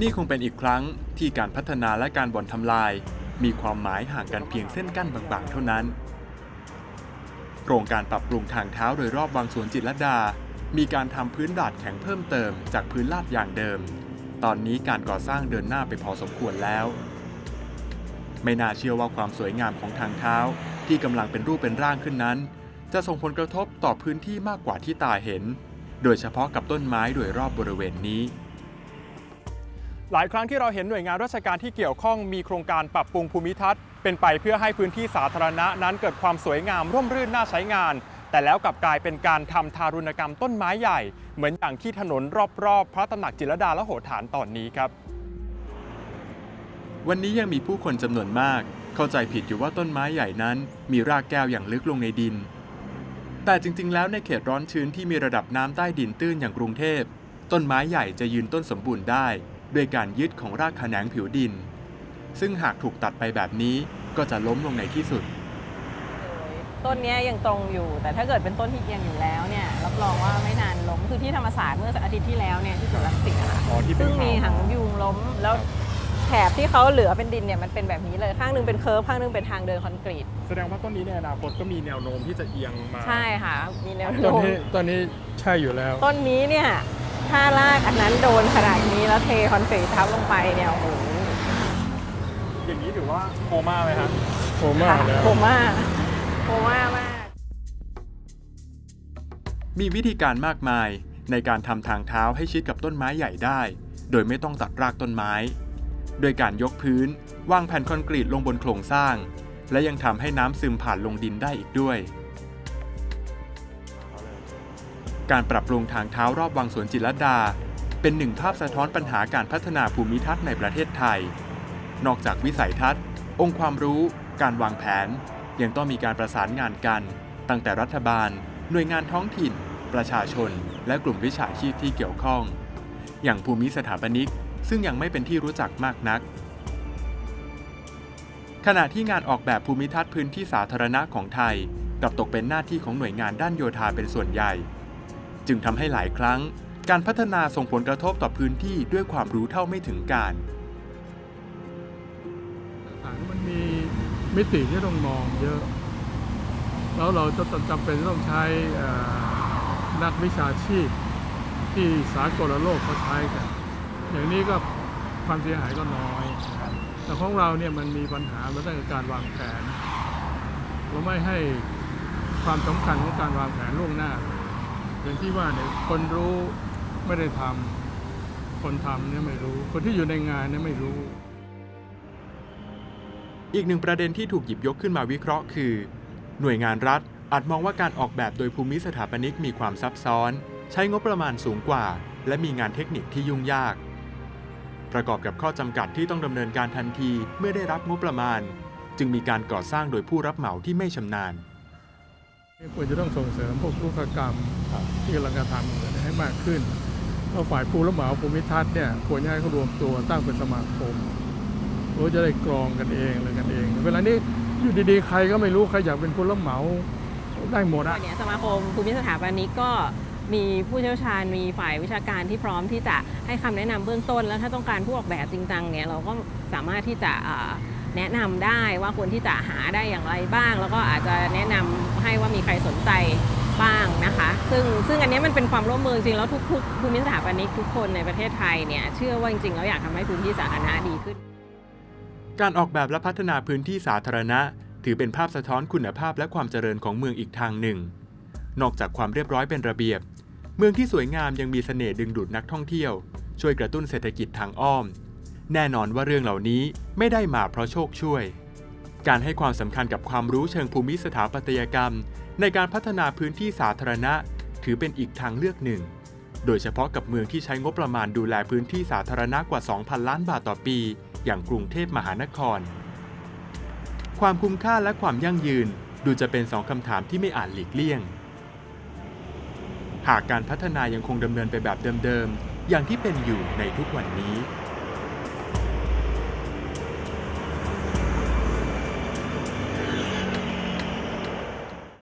นี่คงเป็นอีกครั้งที่การพัฒนาและการบ่อนทำลาย มีความหมายห่างกันเพียงเส้นกั้นบางๆ เท่านั้น โครงการปรับปรุงทางเท้าโดยรอบบางสวนจิตรลดา มีการทำพื้นดาดแข็งเพิ่มเติมจากพื้นลาดอย่างเดิม ตอนนี้การก่อสร้างเดินหน้าไปพอสมควรแล้ว ไม่น่าเชื่อว่าความสวยงามของทางเท้าที่กำลังเป็นรูปเป็นร่างขึ้นนั้น จะส่งผลกระทบต่อพื้นที่มากกว่าที่ตาเห็น โดยเฉพาะกับต้นไม้โดยรอบบริเวณนี้ หลายครั้งที่เราเห็นหน่วยงานราชการที่เกี่ยวข้องมีโครงการปรับปรุงภูมิทัศน์เป็นไปเพื่อให้พื้นที่สาธารณะนั้นเกิดความสวยงามร่มรื่นน่าใช้งาน แต่แล้วกลับกลายเป็นการทำทารุณกรรมต้นไม้ใหญ่ เหมือนอย่างที่ถนนรอบๆ พระตำหนักจิรดาและโหฐานตอนนี้ครับ วันนี้ยังมีผู้คนจำนวนมาก เข้าใจผิดอยู่ว่าต้นไม้ใหญ่นั้น มีรากแก้วอย่างลึกลงในดิน แต่จริง ๆ แล้วในเขตร้อนชื้นที่มีระดับน้ำใต้ดินตื้นอย่างกรุงเทพต้นไม้ใหญ่จะยืนต้นสมบูรณ์ได้ ด้วยการยึดของรากแขนงผิวดิน ซึ่งหากถูกตัดไปแบบนี้ก็จะล้มลงในที่สุด ต้นเนี้ยยังตรงอยู่ แต่ถ้าเกิดเป็นต้นที่เอียงอยู่แล้วเนี่ยรับรองว่าไม่นานล้มคือที่ธรรมศาสตร์เมื่ออาทิตย์ที่แล้วเนี่ยที่สวนรังสิตอะค่ะอ๋อที่เป็นซึ่งมีข่าว หางยุงล้มแล้วแถบที่เขาเหลือเป็นดินเนี่ยมันเป็นแบบนี้เลยข้างหนึงเป็นเคิร์ฟข้างหนึงเป็นทางเดินคอนกรีตแสดงว่าต้นนี้ในอนาคตก็มีแนวโน้มที่จะเอียงมา ใช่ค่ะมีแนวต้นโน้มนี้ต้นนี้ใช่อยู่แล้ว ต้นนี้เนี่ย ถ้ารากอันนั้นโดนขนาดนี้แล้วเทคอนกรีตทับลงไปเนี่ยโอ้โหอย่างนี้ถือว่าโคม่าไหมครับโคม่าแล้วโคม่าโคม่ามาก มีวิธีการมากมายในการทำทางเท้าให้ชิดกับต้นไม้ใหญ่ได้ โดยไม่ต้องตัดรากต้นไม้ โดยการยกพื้นวางแผ่นคอนกรีตลงบนโครงสร้าง และยังทำให้น้ำซึมผ่านลงดินได้อีกด้วย การปรับปรุงทางเท้ารอบวังสวนจิรดา เป็นหนึ่งภาพสะท้อนปัญหาการพัฒนาภูมิทัศน์ในประเทศไทย นอกจากวิสัยทัศน์ องค์ความรู้ การวางแผน ยังต้องมีการประสานงานกัน ตั้งแต่รัฐบาล หน่วยงานท้องถิ่น ประชาชน และกลุ่มวิชาชีพที่เกี่ยวข้อง อย่างภูมิสถาปนิก ซึ่งยังไม่เป็นที่รู้จักมากนัก ขณะที่งานออกแบบภูมิทัศน์พื้นที่สาธารณะของไทยกลับตกเป็นหน้าที่ของหน่วยงานด้านโยธาเป็นส่วนใหญ่ จึงทำให้หลายครั้ง การพัฒนาส่งผลกระทบต่อพื้นที่ด้วยความรู้เท่าไม่ถึงการต่างมันมีมิติที่ต้องมองเยอะ แล้วเราจะจำเป็นต้องใช้นักวิชาชีพที่สากลโลกเขาใช้กัน อย่างนี้ก็ความเสียหายก็น้อย แต่ของเราเนี่ยมันมีปัญหาเรื่องการวางแผน เราไม่ให้ความสำคัญของการวางแผนล่วงหน้า อย่างที่ว่าเนี่ยคนรู้ไม่ได้ทำคนทำเนี่ยไม่รู้ คนที่อยู่ในงานเนี่ยไม่รู้ อีกหนึ่งประเด็นที่ถูกหยิบยกขึ้นมาวิเคราะห์คือ หน่วยงานรัฐอาจมองว่าการออกแบบโดยภูมิสถาปนิกมีความซับซ้อน ใช้งบประมาณสูงกว่า และมีงานเทคนิคที่ยุ่งยาก ประกอบกับข้อจำกัดที่ต้องดำเนินการทันทีเมื่อได้รับงบประมาณ จึงมีการก่อสร้างโดยผู้รับเหมาที่ไม่ชำนาญ ควรจะต้องส่งเสริมพวกลูกกรรมที่กำลังกระทำให้มากขึ้นแล้วฝ่ายผู้รับเหมาภูมิทัศน์เนี่ยควรจะให้เขารวมตัวตั้งเป็นสมาคมเขาจะได้กรองกันเองอะไรกันเอง เวลานี้อยู่ดีๆ ใครก็ไม่รู้ ใครอยากเป็นผู้รับเหมาได้หมดตออะนเนี้ยสมาคมภูมิสถาปนิกก็ มีผู้เชี่ยวชาญมีฝ่ายวิชาการที่พร้อมที่จะให้คำแนะนำเบื้องต้น แล้วถ้าต้องการผู้ออกแบบจริงจังเนี่ยเราก็สามารถที่จะแนะนำได้ว่าควรที่จะหาได้อย่างไรบ้าง แล้วก็อาจจะแนะนำให้ว่ามีใครสนใจบ้างนะคะ ซึ่งซึ่งอันนี้มันเป็นความร่วมมือจริงแล้วทุกๆภูมิสถาปนิกทุกคนในประเทศไทยเนี่ยเชื่อว่าจริงๆแล้วอยากทำให้พื้นที่สาธารณะดีขึ้น การออกแบบและพัฒนาพื้นที่สาธารณะ ถือเป็นภาพสะท้อนคุณภาพและความเจริญของเมืองอีกทางหนึ่ง นอกจากความเรียบร้อยเป็นระเบียบ เมืองที่สวยงามยังมีเสน่ห์ดึงดูดนักท่องเที่ยว ช่วยกระตุ้นเศรษฐกิจทางอ้อม แน่นอนว่าเรื่องเหล่านี้ไม่ได้มาเพราะโชคช่วย การให้ความสำคัญกับความรู้เชิงภูมิสถาปัตยกรรม ในการพัฒนาพื้นที่สาธารณะ ถือเป็นอีกทางเลือกหนึ่ง โดยเฉพาะกับเมืองที่ใช้งบประมาณดูแลพื้นที่สาธารณะกว่า 2,000 ล้านบาทต่อปี อย่างกรุงเทพมหานคร ความคุ้มค่าและความยั่งยืนดูจะเป็นสองคำถามที่ไม่อาจหลีกเลี่ยง หากการพัฒนายังคงดำเนินไปแบบเดิมๆ อย่างที่เป็นอยู่ในทุกวันนี้